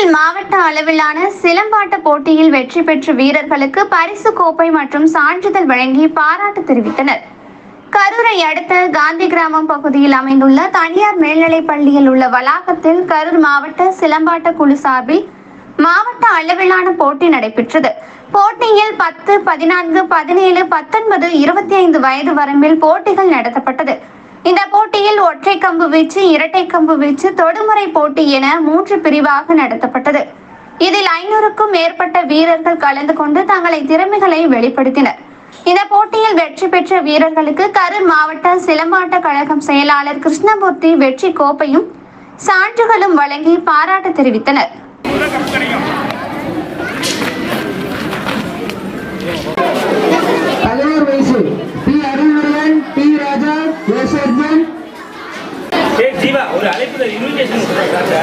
போட்டியில் மாவட்ட அளவிலான சிலம்பாட்ட போட்டியில் வெற்றி பெற்ற வீரர்களுக்கு பரிசு கோப்பை மற்றும் சான்றிதழ் வழங்கி பாராட்டு தெரிவித்தனர். கரூரை அடுத்த காந்தி கிராமம் பகுதியில் அமைந்துள்ள தனியார் மேல்நிலைப் பள்ளியில் உள்ள வளாகத்தில் கரூர் மாவட்ட சிலம்பாட்ட குழு சார்பில் மாவட்ட அளவிலான போட்டி நடைபெற்றது. போட்டியில் பத்து பதினான்கு பதினேழு பத்தொன்பது இருபத்தி ஐந்து வயது வரம்பில் போட்டிகள் நடத்தப்பட்டது. போட்டியில் ஒற்றை கம்பு வீச்சு இரட்டை கம்பு வீச்சு தொடுமுறை போட்டி என மூன்று பிரிவாக நடத்தப்பட்டது. இதில் ஐநூறுக்கும் மேற்பட்ட வீரர்கள் கலந்து கொண்டு தங்களை திறமைகளை வெளிப்படுத்தினர். இந்த போட்டியில் வெற்றி பெற்ற வீரர்களுக்கு கரூர் மாவட்ட சிலம்பாட்ட கழகம் செயலாளர் கிருஷ்ணமூர்த்தி வெற்றி கோப்பையும் சான்றுகளும் வழங்கி பாராட்டு தெரிவித்தனர். ஜீவா ஒரு அழைப்புல இன்விடேஷன் கொடுக்குறாங்க